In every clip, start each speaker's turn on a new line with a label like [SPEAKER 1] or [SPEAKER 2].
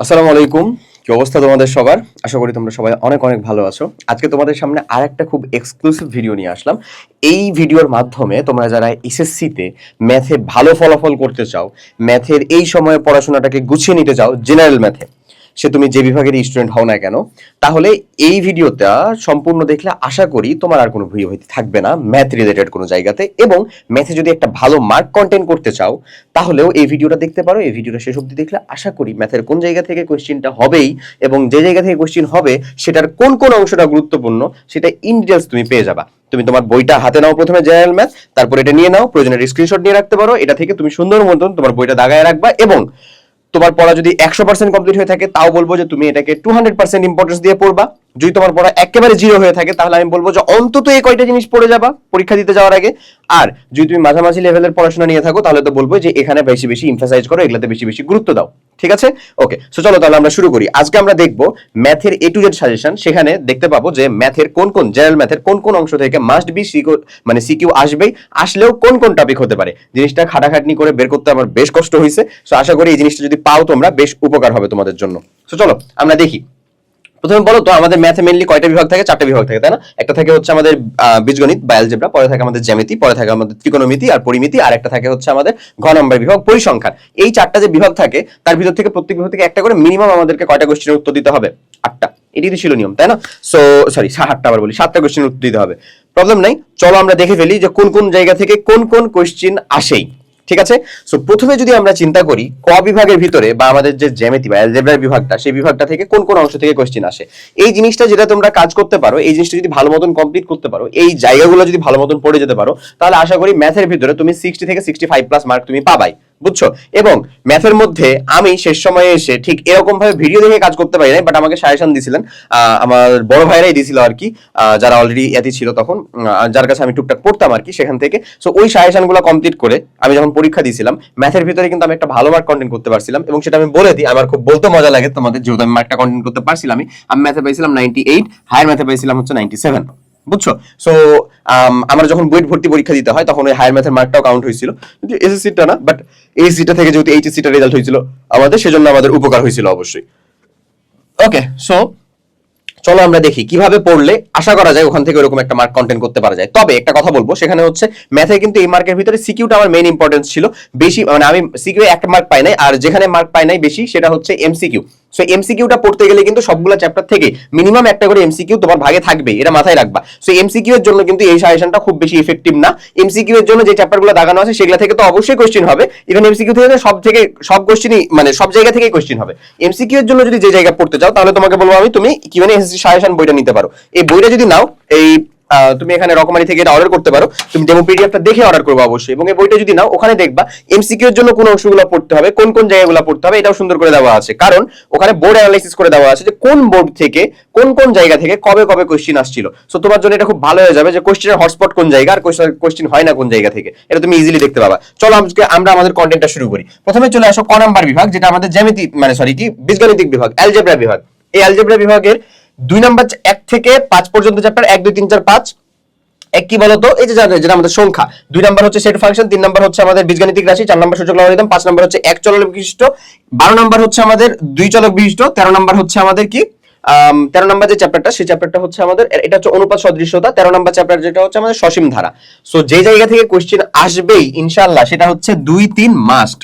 [SPEAKER 1] আসসালামু আলাইকুম। কি অবস্থা তোমাদের সবার? আশা করি তোমরা সবাই অনেক অনেক ভালো আছো। আজকে তোমাদের সামনে আর একটা খুব এক্সক্লুসিভ ভিডিও নিয়ে আসলাম। এই ভিডিওর মাধ্যমে তোমরা যারা এসএসসিতে ম্যাথে ভালো ফলাফল করতে চাও ম্যাথের এই সময়ে পড়াশোনাটাকে গুছিয়ে নিতে চাও জেনারেল ম্যাথে সে তুমি যে বিভাগের স্টুডেন্ট হও না কেন, তাহলে এই ভিডিওটা সম্পূর্ণ দেখলে আশা করি তোমার আর কোনো ভুল হইতে থাকবে না ম্যাথ রিলেটেড কোনো জায়গাতে। এবং ম্যাথে যদি একটা ভালো মার্ক কন্টেন্ট করতে চাও, তাহলেও এই ভিডিওটা দেখতে পারো। এই ভিডিওটা শেষ অবধি দেখলে আশা করি ম্যাথের কোন জায়গা থেকে কোয়েশ্চেনটা হবেই এবং যে জায়গা থেকে কোয়েশ্চেন হবে, সেটার কোন কোন অংশটা গুরুত্বপূর্ণ, সেটা ইন ডিটেলস তুমি পেয়ে যাবা। তুমি তোমার বইটা হাতে নাও প্রথমে জেনারেল ম্যাথ তারপর এটা নিয়ে নাও, প্রয়োজনের স্ক্রিনশট নিয়ে রাখতে পারো। এটা থেকে তুমি সুন্দর মতন তোমার বইটা দাগায় রাখবা এবং তোমার পড়া যদি একশো পার্সেন্ট কমপ্লিট হয়ে থাকে, তাও বলব যে তুমি এটাকে টু হান্ড্রেড পার্সেন্ট ইম্পর্টেন্স দিয়ে পড়বা। যদি তোমার পড়া একেবারে জিরো হয়ে থাকে, তাহলে আমি বলব যে অন্তত এই কয়টা জিনিস পড়ে যাবা, পরীক্ষা দিতে যাওয়ার আগে। আর যদি তুমি মাঝামাঝি লেভেলের পড়াশোনা নিয়ে থাকো, তাহলে তো বলব যে এখানে বেশি বেশি ইমফাসাইজ করো, এগুলাতে বেশি বেশি গুরুত্ব দাও। ঠিক আছে? ওকে সো চলো তাহলে আমরা শুরু করি। আজকে আমরা দেখব ম্যাথের এ টু জেড সাজেশন সেখানে দেখতে পাবো যে ম্যাথের কোন কোন জেনারেল ম্যাথের কোন কোন অংশ থেকে মাস্ট বি সিকিউ মানে সিকিউ আসবেই, আসলেও কোন কোন টপিক হতে পারে? জিনিসটা খাটাখাটনি করে বের করতে আমার বেশ কষ্ট হয়েছে সো আশা করি এই জিনিসটা যদি পাও তোমরা, বেশ উপকার হবে তোমাদের জন্য। সো চলো, আমরা দেখি। প্রথমে বলো তো, আমাদের ম্যাথে মেনলি কয়টা বিভাগ থাকে? চারটা বিভাগ থাকে, তাই না? একটা থাকে হচ্ছে আমাদের বীজগণিত বা অ্যালজেব্রা পরে থাকে আমাদের জ্যামিতি, পরে থাকে আমাদের ত্রিকোণমিতি আর পরিমিতি, আর একটা থাকে হচ্ছে আমাদের ঘ নম্বর বিভাগ, পরিসংখ্যান। এই চারটা যে বিভাগ থাকে, তার ভিতর থেকে প্রত্যেক বিভাগ থেকে একটা করে মিনিমাম আমাদেরকে কয়টা কোশ্চেনের উত্তর দিতে হবে? আটটা। এটি তো ছিল নিয়ম, তাই না? সো সরি সাতটা আবার বলি, সাতটা কোশ্চেনের উত্তর দিতে হবে। প্রবলেম নাই, চলো আমরা দেখে ফেলি যে কোন কোন জায়গা থেকে কোন কোন কোশ্চেন আসেই। ঠিক আছে? সো প্রথমে যদি আমরা চিন্তা করি, ক বিভাগের ভিতরে বা আমাদের যে জ্যামিতি বা অ্যালজেব্রার বিভাগটা, সেই বিভাগটা থেকে কোন কোন অংশ থেকে কোশ্চেন আসে? এই জিনিসটা যেটা তোমরা কাজ করতে পারো, এই জিনিসটা যদি ভালো মতন কমপ্লিট করতে পারো, এই জায়গাগুলো যদি ভালো মতন পড়ে যেতে পারো, তাহলে আশা করি ম্যাথের ভিতরে তুমি সিক্সটি থেকে সিক্সটি ফাইভ প্লাস মার্ক তুমি পাবাই। বুঝছ? এবং ম্যাথের মধ্যে আমি শেষ সময়ে এসে ঠিক এরকম ভাবে ভিডিও দেখে কাজ করতে পারি নাই বাট আমাকে সাজেশন দিছিলেন আমার বড় ভাইরাই দিছিল আর কি যারা অলরেডি এতি ছিল তখন যার কাছে আমি টুকটাক পড়তাম আর কি সেখান থেকে। সো ওই সাজেশনগুলো কমপ্লিট করে আমি যখন পরীক্ষা দিয়েছিলাম ম্যাথের ভিতরে কিন্তু আমি একটা ভালো মার্ক কন্টেন্ট করতে পারছিলাম এবং সেটা আমি বলে দিই, আমার খুব বলতে মজা লাগে তোমাদের, যেহেতু আমি মার্কটা কন্টেন্ট করতে পারছিলাম আমি আমি ম্যাথে পাইছিলাম নাইনটি এইট হায়ার ম্যাথে পাইছিলাম হচ্ছে নাইনটি সেভেন বুঝছ? সো আমরা যখন বুয়েট ভর্তি পরীক্ষা দিতে হয়, তখন ওই হায়ার ম্যাথের মার্কটাও কাউন্ট হয়েছিল। কিন্তু এসএসসিটা না বাট এইচসিটা থেকে যেহেতু এইচএসসিটা রেজাল্ট হয়েছিল আমাদের, সেজন্য আমাদের উপকার হয়েছিল অবশ্যই। ওকে সো চলো আমরা দেখি কীভাবে পড়লে আশা করা যায় ওখান থেকে ওরকম একটা মার্ক কন্টেন্ট করতে পারা যায়। তবে একটা কথা বলব, সেখানে হচ্ছে ম্যাথে কিন্তু এই মার্কের ভিতরে সিকিউটা আমার মেইন ইম্পর্টেন্স ছিল। বেশি মানে আমি সিকিউ একটা মার্ক পাই নাই, আর যেখানে মার্ক পাই নাই বেশি, সেটা হচ্ছে এমসিকিউ সো এমসিকিউটা পড়তে গেলে কিন্তু সবগুলো চ্যাপ্টার থেকে মিনিমাম একটা করে এমসিকিউ তোমার ভাগে থাকবে, এটা মাথায় রাখবা। সো এমসিকিউ এর জন্য কিন্তু এই সাজেশনটা খুব বেশি ইফেক্টিভ না। এমসিকিউ এর জন্য যে চ্যাপ্টারগুলো দাগানো আছে, সেগুলো থেকে তো অবশ্যই কোশ্চেন হবে। ইভেন এমসিকিউ থেকে সব থেকে, সব কোশ্চেনই মানে সব জায়গা থেকেই কোশ্চেন হবে। এমসিকিউ এর জন্য যদি যে জায়গা পড়তে চাও, তাহলে তোমাকে বলব আমি, তুমি কীভাবে এসএসসি সাজেশন বইটা নিতে পারো। এই বইটা যদি নাও, এই তুমি এখানে রকমারি থেকে এটা অর্ডার করতে পারো। তুমি ডেমো পিডিএফটা দেখে অর্ডার করবে অবশ্যই। এবং এই বইটা যদি নাও, ওখানে দেখবা এমসিকিউ এর জন্য কোন অংশগুলো পড়তে হবে, কোন কোন জায়গাগুলো পড়তে হবে, এটাও সুন্দর করে দেওয়া আছে। কারণ ওখানে বোর্ড অ্যানালাইসিস করে দেওয়া আছে যে কোন বোর্ড থেকে, কোন কোন জায়গা থেকে কবে কবে কোশ্চেন আসছিল। সো তোমার জন্য এটা খুব ভালো হয়ে যাবে যে কোশ্চেনের হটস্পট কোন জায়গা আর কোশ্চেন হয় না কোন জায়গা থেকে। এটা তুমি ইজিলি দেখতে পাবা। চলো, আজকে আমরা আমাদের কন্টেন্টটা শুরু করি। প্রথমে চলে আসো ক নাম্বার বিভাগ, যেটা আমাদের জ্যামিতি মানে সরি কি? বীজগণিতিক বিভাগ অ্যালজেব্রা বিভাগ। এই অ্যালজেব্রা বিভাগের দুই নাম্বার এক থেকে পাঁচ পর্যন্ত চ্যাপ্টার, এক, দুই, তিন, চার, পাঁচ। এক কি বলতো? এই যে যেটা আমাদের সংখ্যা। দুই নাম্বার হচ্ছে সেট ফাংশন তিন নাম্বার হচ্ছে আমাদের বীজগাণিতিক রাশি, চার নাম্বার সূচক লগারিদম পাঁচ নাম্বার হচ্ছে এক চলক বিশিষ্ট, বারো নাম্বার হচ্ছে আমাদের দুই চলক বিশিষ্ট, তেরো নাম্বার হচ্ছে আমাদের কি? তেরো নাম্বার যে চ্যাপ্টারটা, সেই চ্যাপ্টারটা হচ্ছে আমাদের এটা হচ্ছে অনুপাত সদৃশ্যতা, তেরো নাম্বার চ্যাপ্টার যেটা হচ্ছে আমাদের সসীম ধারা। সো যে জায়গা থেকে কোশ্চেন আসবেই ইনশাল্লাহ সেটা হচ্ছে দুই, তিন মাস্ট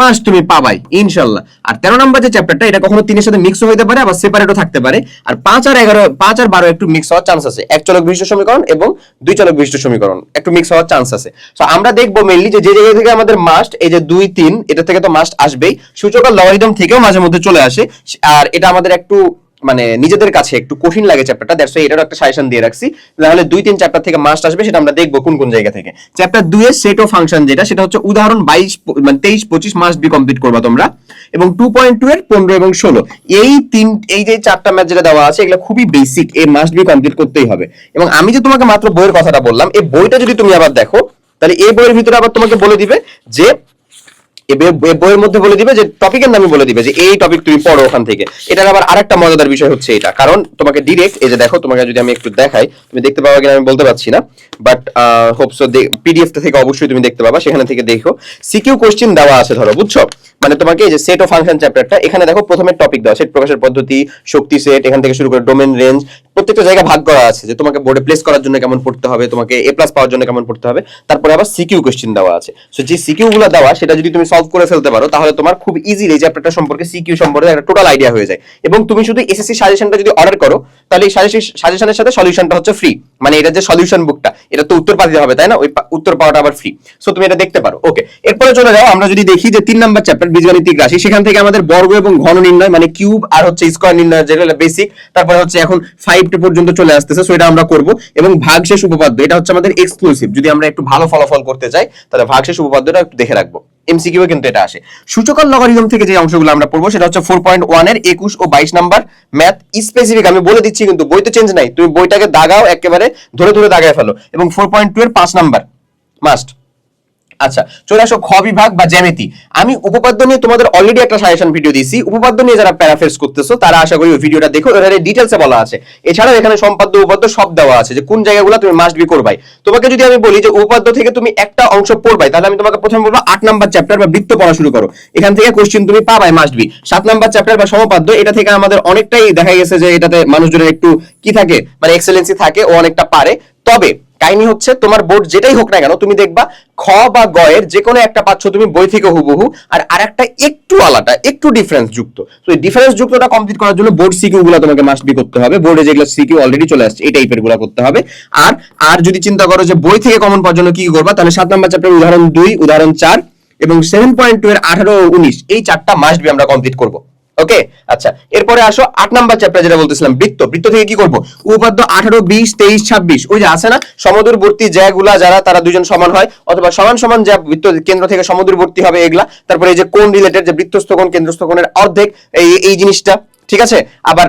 [SPEAKER 1] মাস তুমি পাবাই, ইনশাল্লাহ। আর তেরো নম্বর যে চ্যাপ্টারটা এটা কখনো তিনের সাথে মিক্স হইতে পারে, আবার সেপারেটও থাকতে পারে। আর পাঁচ আর এগারো, পাঁচ আর বারো একটু মিক্স হওয়ার চান্স আছে। এক চলক বিশিষ্ট সমীকরণ এবং দুই চলক বিশিষ্ট সমীকরণ, একটু মিক্স হওয়ার চান্স আছে। তো আমরা দেখব মেনলি যে যে জায়গা থেকে আমাদের মাস্ট এই যে দুই, তিন, এটা থেকে তো মাস্ট আসবেই। সূচক আর লগারিদম থেকেও মাঝে মধ্যে চলে আসে। আর এটা আমাদের একটু মানে নিজেদের কাছে একটু কঠিন লাগে চ্যাপ্টারটা দ্যাটস ওয়াই এটারও একটা সাজেশন দিয়ে রাখছি। তাহলে দুই তিন চ্যাপ্টার থেকে মাস্ট আসবে, সেটা আমরা দেখব কোন কোন জায়গা থেকে। চ্যাপ্টার দুই এর সেট ও ফাংশন যেটা, সেটা হচ্ছে উদাহরণ বাইশ মানে তেইশ, পঁচিশ মাস্ট বি কমপ্লিট করবা তোমরা। এবং টু পয়েন্ট টু এর পনেরো এবং ষোলো। এই তিন, এই যে চারটা ম্যাথ যেটা দেওয়া আছে, এগুলো খুবই বেসিক এই মাস্ট বি কমপ্লিট করতেই হবে। এবং আমি যে তোমাকে মাত্র বইয়ের কথাটা বললাম, এই বইটা যদি তুমি আবার দেখো, তাহলে এই বইয়ের ভিতরে আবার তোমাকে বলে দিবে যে এ বইয়ের মধ্যে বলে দিবে যে টপিকের নামই বলে দিবে যে এই টপিক তুমি পড়ো ওখান থেকে। এটার আবার আরেকটা মজাদার বিষয় হচ্ছে এটা। কারণ তোমাকে ডিরেক্ট এই যে দেখো, তোমাকে যদি আমি একটু দেখাই, তুমি দেখতে পাবা কিনা আমি বলতে পারছি না বাট হোপসো পিডিএফ থেকে অবশ্যই তুমি দেখতে পাবা, সেখানে থেকে দেখো। সিকিউ কোশ্চেন দেওয়া আছে ধরো, বুঝছ? মানে তোমাকে এই যে সেট অফ ফাংশন চ্যাপ্টারটা এখানে দেখো প্রথমে টপিক দেওয়া সেট প্রকাশের পদ্ধতি, শক্তি সেট এখান থেকে শুরু করে ডোমেন রেঞ্জ প্রত্যেকটা জায়গা ভাগ করা আছে যে তোমাকে বোর্ডে প্লেস করার জন্য কেমন পড়তে হবে, তোমাকে এ প্লাস পাওয়ার জন্য কেমন পড়তে হবে, তারপরে আবার সিকিউ কোশ্চেন দেওয়া আছে। সো যে সিকিউ গুলো দেওয়া, সেটা যদি তুমি সলভ করে ফেলতে পারো, তাহলে তোমার খুব ইজিলি এই চ্যাপ্টারটা সম্পর্কে সিকিউ সম্পর্কে একটা টোটাল আইডিয়া হয়ে যায়। এবং তুমি শুধু এসএসসি সাজেশনটা যদি অর্ডার করো, তাহলে এই সাজেশনের সাথে সলিউশনটা হচ্ছে ফ্রি মানে এটা যে সলিউশন বুকটা এটা তো উত্তর পাঠিয়ে হবে, তাই না? ওই উত্তর পাওয়াটা আবার ফ্রি সো তুমি এটা দেখতে পারো। ওকে এরপরে চলে যাও, আমরা যদি দেখি যে তিন নাম্বার চ্যাপ্টার বীজগণিতিক রাশি। সেখান থেকে আমাদের বর্গ এবং ঘন নির্ণয় মানে কিউব আর হচ্ছে স্কোয়ার নির্ণয় যেগুলো বেসিক তারপরে হচ্ছে এখন ফাইভ পর্যন্ত চলে আসতেছে সো এটা আমরা করব। এবং ভাগশেষ উপপাদ্য, এটা হচ্ছে আমাদের এক্সক্লুসিভ যদি আমরা একটু ভালো ফলাফল করতে চাই, তাহলে ভাগশেষ উপপাদ্যটা একটু দেখে রাখব। এমসিকিউ কিন্তু এটা আসে। সূচকাল লগারিদম থেকে যে অংশগুলো আমরা পড়ব, সেটা হচ্ছে ফোর পয়েন্ট ওয়ানের একুশ ও বাইশ নাম্বার ম্যাথ স্পেসিফিক আমি বলে দিচ্ছি কিন্তু, বই তো চেঞ্জ নাই। তুমি বইটাকে দাগাও, একেবারে ধরে ধরে দাগায় ফেলো। এবং ফোর পয়েন্ট টু এর পাঁচ নাম্বার মাস্ট আচ্ছা চলে আসো খ বিভাগ বা জ্যামিতি। আমি উপপাদ্য নিয়ে তোমাদের অলরেডি একটা সাজেশন ভিডিও দিয়েছি। উপপাদ্য নিয়ে যারা প্যারাফেস করতেছো, তারা আশা করি ওই ভিডিওটা দেখো। এখানে ডিটেলসে বলা আছে। এছাড়াও এখানে সম্পাদ্য উপপাদ্য সব দেওয়া আছে যে কোন জায়গাগুলো তুমি মাস্ট বি করবাই। তোমাকে যদি আমি বলি যে উপপাদ্য থেকে তুমি একটা অংশ পড়বাই, তাহলে আমি তোমাকে প্রথমে বলব আট নাম্বার চ্যাপ্টার বা বৃত্ত পড়া শুরু করো। এখান থেকে কোশ্চেন তুমি পাবাই মাস্ট বি সাত নাম্বার চ্যাপ্টার বা সমপাদ্য, এটা থেকে আমাদের অনেকটাই দেখা গেছে যে এটাতে মানুষজনের একটু কি থাকে মানে এক্সেলেন্সি থাকে, ও অনেকটা পারে। তবে কাহিনী হচ্ছে তোমার বোর্ড যেটাই হোক না কেন, তুমি দেখবা খ বা গ এর যে কোনো একটা পাচ্ছ তুমি বই থেকে হুবহু, আর আরেকটা একটু আলাদা, একটু ডিফারেন্স যুক্ত। তো এই ডিফারেন্স যুক্তটা কমপ্লিট করার জন্য বোর্ড সিকিউ গুলো তোমাকে মাস্ট বি করতে হবে। বোর্ডে যেগুলো সিকিউ অলরেডি চলে আসছে, এই টাইপেরগুলো করতে হবে। আর আর যদি চিন্তা করো যে বই থেকে কমন পাওয়ার জন্য কি করবা, তাহলে সাত নম্বর চ্যাপ্টার উদাহরণ দুই, উদাহরণ চার এবং সেভেন পয়েন্ট টু এর আঠারো উনিশ, এই চারটা মাস্ট বি আমরা কমপ্লিট করব। ওকে আচ্ছা এরপরে আসো আট নাম্বার চ্যাপ্টার যেটা বলতেছিলাম, বৃত্ত। বৃত্ত থেকে কি করব? উপাদ্য আঠারো, বিশ, তেইশ, ছাব্বিশ। ওই যে আছে না? সমুদ্রবর্তী জ্যাগুলা যারা, তারা দুজন সমান হয়। অথবা সমান সমান যা বৃত্ত কেন্দ্র থেকে সমুদ্রবর্তী হবে এগুলা। তারপরে এই যে কোন রিলেটেড যে বৃত্তস্থ কোণ অর্ধেক, এই এই জিনিসটা, ঠিক আছে? আবার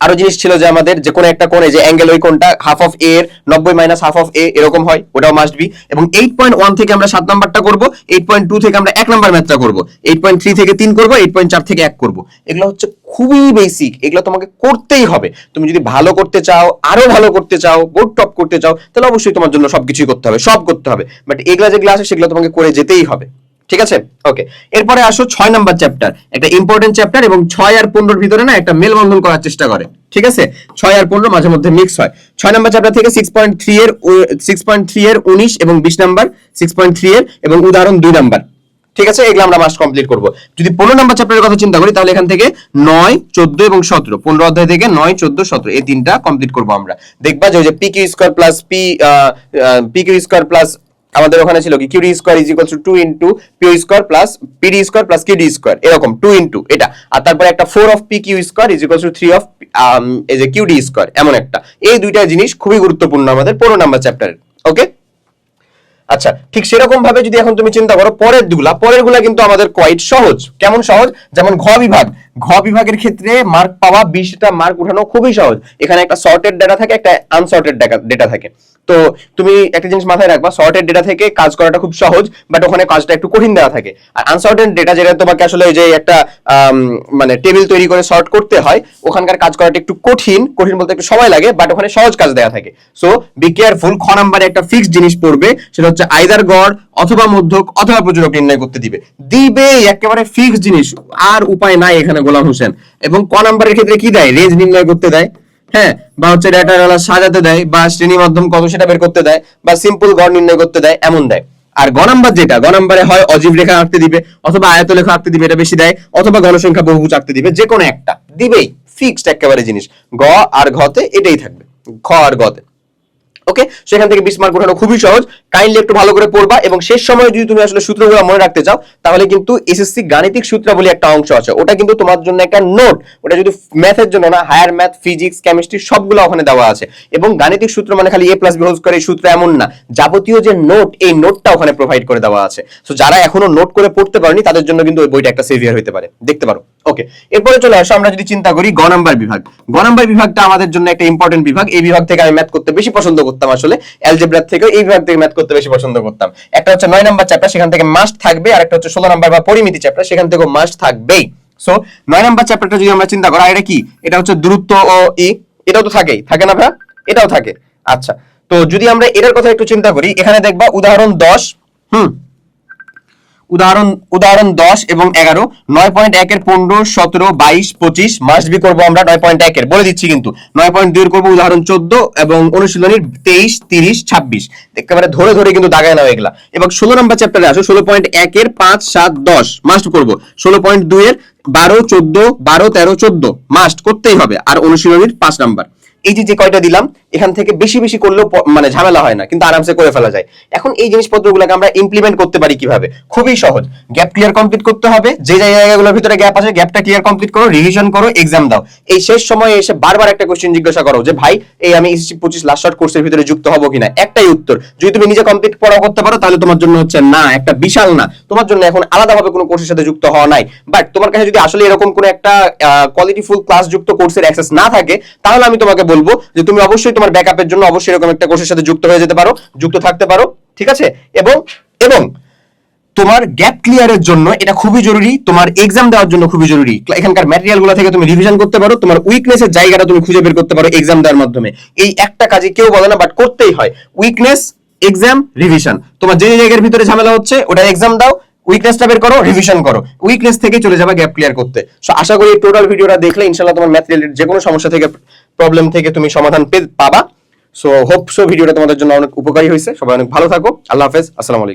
[SPEAKER 1] আরও জিনিস ছিল যে আমাদের যে কোনো একটা কোণে যে অ্যাঙ্গেল ওই কোণটা হাফ অফ এ এর নব্বই মাইনাস হাফ অফ এ এরকম হয়, ওটাও মাস্ট বি এবং এইট পয়েন্ট ওয়ান থেকে আমরা সাত নাম্বারটা করব এইট পয়েন্ট টু থেকে আমরা এক নাম্বার ম্যাথটা করব এইট পয়েন্ট থ্রি থেকে তিন করব এইট পয়েন্ট চার থেকে এক করব। এগুলো হচ্ছে খুবই বেসিক এগুলো তোমাকে করতেই হবে। তুমি যদি ভালো করতে চাও, আরও ভালো করতে চাও বোর্ড টপ করতে চাও, তাহলে অবশ্যই তোমার জন্য সবকিছুই করতে হবে, সব করতে হবে। বাট এগুলা যেগুলো আছে সেগুলো তোমাকে করে যেতেই হবে। ঠিক আছে? ওকে এরপরে আসো ছয় নাম্বার চ্যাপ্টার একটা ইম্পর্টেন্ট চ্যাপ্টার এবং ছয় আর পনেরোর ভিতরে না একটা মেলবন্ধন করার চেষ্টা করে, ঠিক আছে? ছয় আর পনেরো মাঝে মধ্যে মিক্স হয়। ছয় নাম্বার চ্যাপ্টার থেকে সিক্স পয়েন্ট থ্রি এর সিক্স পয়েন্ট থ্রি এর উনিশ এবং বিশ নাম্বার সিক্স পয়েন্ট থ্রি এর এবং উদাহরণ দুই নাম্বার, ঠিক আছে? এগুলো আমরা মাস্ট কমপ্লিট করব। যদি পনেরো নাম্বার চ্যাপ্টারের কথা চিন্তা করি, তাহলে এখান থেকে নয়, চোদ্দ এবং সতেরো, পনেরো অধ্যায় থেকে নয়, চোদ্দ, সতেরো, এই তিনটা কমপ্লিট করব আমরা। দেখবা যে p q square plus p p q square plus আমাদের ওখানে ছিল কি? Q d square is equal to two into p q square plus p d square plus q d square এরকম টু ইন্টু এটা। আর তারপরে একটা four of p q square is equal to three of এই যে QD square এমন একটা। এই দুইটা জিনিস খুবই গুরুত্বপূর্ণ আমাদের পনেরো নাম্বার চ্যাপ্টারের ওকে আচ্ছা ঠিক সেরকম ভাবে যদি এখন তুমি চিন্তা করো পরেরগুলা পরেরগুলা কিন্তু আমাদের কোয়াইট সহজ। কেমন সহজ? যেমন ঘ বিভাগ। ঘ বিভাগের ক্ষেত্রে মার্ক পাওয়া বিশটা মার্ক উঠানো খুবই সহজ। এখানে একটা সর্টেড ডেটা থাকে, একটা আনসর্টেড ডেটা থাকে। তো তুমি একটা জিনিস মাথায় রাখবা সর্টেড ডেটা থেকে কাজ করাটা খুব সহজ বাট ওখানে কাজটা একটু কঠিন দেওয়া থাকে। আর আনসর্টেড ডেটা যেটা তোমাকে আসলে যে একটা মানে টেবিল তৈরি করে সর্ট করতে হয়, ওখানকার কাজ করাটা একটু কঠিন কঠিন বলতে একটু সময় লাগে বাট ওখানে সহজ কাজ দেওয়া থাকে। সো বি কেয়ারফুল খ নাম্বারে একটা ফিক্সড জিনিস পড়বে, সেটা হচ্ছে আইদার গড় অথবা মধ্যক অথবা প্রচুরক নির্ণয় করতে দিবে। দিবে একেবারে ফিক্সড জিনিস, আর উপায় নাই এখানে গোলাম হোসেন। এবং ক নাম্বারের ক্ষেত্রে কি দেয়? রেঞ্জ নির্ণয় করতে দেয়। হ্যাঁ? বা হচ্ছে ডেটা সাজাতে দেয়, বা শ্রেণি মাধ্যম কত সেটা বের করতে দেয়, বা সিম্পল গড় নির্ণয় করতে দেয়, এমন দেয়। আর গ নাম্বার যেটা, গ নাম্বারে হয় অজীব রেখা আঁকতে দিবে, অথবা আয়ত লেখা আঁকতে দিবে, এটা বেশি দেয়, অথবা গণসংখ্যা বহুভুজ আঁকতে দিবে যে কোনো একটা। দিবেই ফিক্সড একেবারে জিনিস। গ আর ঘতে এটাই থাকবে। খ আর গতে ওকে সেখান থেকে বিশ মার্ক উঠানো খুবই সহজ। কাইন্ডলি একটু ভালো করে পড়বা এবং শেষ সময় যদি তুমি আসলে সূত্রগুলো মনে রাখতে চাও, তাহলে কিন্তু এসএসসি গাণিতিক সূত্রাবলী একটা অংশ আছে। ওটা কিন্তু তোমার জন্য একটা নোট ওটা যদি ম্যাথের জন্য না হায়ার ম্যাথ ফিজিক্স কেমিস্ট্রি সবগুলো ওখানে দেওয়া আছে। এবং গাণিতিক সূত্র মানে খালি a plus b whole square এই সূত্র এমন না। যাবতীয় যে নোট এই নোটটা ওখানে প্রোভাইড করে দেওয়া আছে। সো যারা এখনও নোট করে পড়তে পারেনি, তাদের জন্য কিন্তু ওই বইটা একটা সেভিয়ার হতে পারে। দেখতে পারো। ওকে এরপরে চলে আসো, আমরা যদি চিন্তা করি গ নাম্বার বিভাগ। গ নাম্বার বিভাগটা আমাদের জন্য একটা ইম্পর্টেন্ট বিভাগ। এই বিভাগ থেকে আমি ম্যাথ করতে বেশি পছন্দ করতাম আসলে অ্যালজেব্রা থেকে এই বিভাগ থেকে ম্যাথ করতে বেশি পছন্দ করতাম। একটা হচ্ছে নয় নাম্বার চ্যাপ্টার সেখান থেকে মাস্ট থাকবে আর একটা হচ্ছে ষোলো নম্বর বা পরিমিতি চ্যাপ্টার সেখান থেকে মাস্ট থাকবেই। সো নয় নম্বর চ্যাপ্টারটা যদি আমরা চিন্তা করি এটা কি? এটা হচ্ছে দূরত্ব ও ই। এটাও তো থাকেই। থাকে না ভাই এটাও থাকে। আচ্ছা। তো যদি আমরা এটার কথা একটু চিন্তা করি, এখানে দেখবা উদাহরণ দশ, হুম? উদাহরণ উদাহরণ দশ এবং এগারো। নয় পয়েন্ট একের পনেরো, সতেরো, বাইশ, পঁচিশ মাস্ট বি করব আমরা নয় পয়েন্ট একের। বলে দিচ্ছি কিন্তু, নয় পয়েন্ট দুই করব উদাহরণ চোদ্দ এবং অনুশীলনীর তেইশ, তিরিশ, ছাব্বিশ। একেবারে ধরে ধরে কিন্তু দাগায় নাও এগুলা। এবং ষোলো নম্বর চ্যাপ্টারে আসো। ষোলো পয়েন্ট একের পাঁচ, সাত, দশ। মাস্ট করব। ষোলো পয়েন্ট দুইয়ের বারো, চোদ্দ, বারো, তেরো, চোদ্দ। মাস্ট করতেই হবে। আর অনুশীলনীর পাঁচ নাম্বার। এই যে যে কয়টা দিলাম, এখান থেকে বেশি বেশি করলেও মানে ঝামেলা হয় না, কিন্তু আরামসে করে ফেলা যায়। এখন এই জিনিসপত্রগুলোকে আমরা ইমপ্লিমেন্ট করতে পারি কীভাবে? খুবই সহজ। গ্যাপ ক্লিয়ার কমপ্লিট করতে হবে, যে জায়গাগুলোর ভিতরে গ্যাপ আছে গ্যাপটা ক্লিয়ার কমপ্লিট করো রিভিশন করো এক্সাম দাও। এই শেষ সময়ে এসে বারবার একটা কোশ্চেন জিজ্ঞাসা করো যে, ভাই, এই আমি এসএসসি পঁচিশ লাস্ট শর্ট কোর্সের ভিতরে যুক্ত হব কিনা? একটাই উত্তর, যদি তুমি নিজে কমপ্লিট পড়া করতে পারো, তাহলে তোমার জন্য হচ্ছে না, একটা বিশাল না। তোমার জন্য এখন আলাদাভাবে কোনো কোর্সের সাথে যুক্ত হওয়া নাই। বাট তোমার কাছে যদি আসলে এরকম কোনো একটা কোয়ালিটিফুল ক্লাস যুক্ত কোর্সের অ্যাক্সেস না থাকে, তাহলে আমি তোমাকে বলব যে তুমি অবশ্যই তোমার ব্যাকআপের জন্য অবশ্যই এরকম একটা কোর্সের সাথে যুক্ত হয়ে যেতে পারো, যুক্ত থাকতে পারো, ঠিক আছে? এবং এবং তোমার গ্যাপ ক্লিয়ারের জন্য এটা খুবই জরুরি, তোমার এক্সাম দেওয়ার জন্য খুবই জরুরি। এখানকার ম্যাটেরিয়ালগুলো থেকে তুমি রিভিশন করতে পারো, তোমার উইকনেসের জায়গাটা তুমি খুঁজে বের করতে পারো এক্সাম দেওয়ার মাধ্যমে। এই একটা কাজে কেউ বলে না বাট করতেই হয়। উইকনেস এক্সাম রিভিশন তোমার যে যে জায়গার ভিতরে ঝামেলা হচ্ছে ওটা এক্সাম দাও উইকনেসটা বের করো রিভিশন করো। উইকনেস থেকে চলে যাবে গ্যাপ ক্লিয়ার করতে। সো আশা করি টোটাল ভিডিওটা দেখলে ইনশাআল্লাহ তোমার ম্যাথ রিলেটেড যে কোনো সমস্যা থেকে প্রবলেম থেকে তুমি সমাধান পাবা। সো হোপ সো ভিডিওটা তোমাদের জন্য অনেক উপকারী হয়েছে। সবাই অনেক ভালো থাকো। আল্লাহ হাফেজ। আসসালামু আলাইকুম।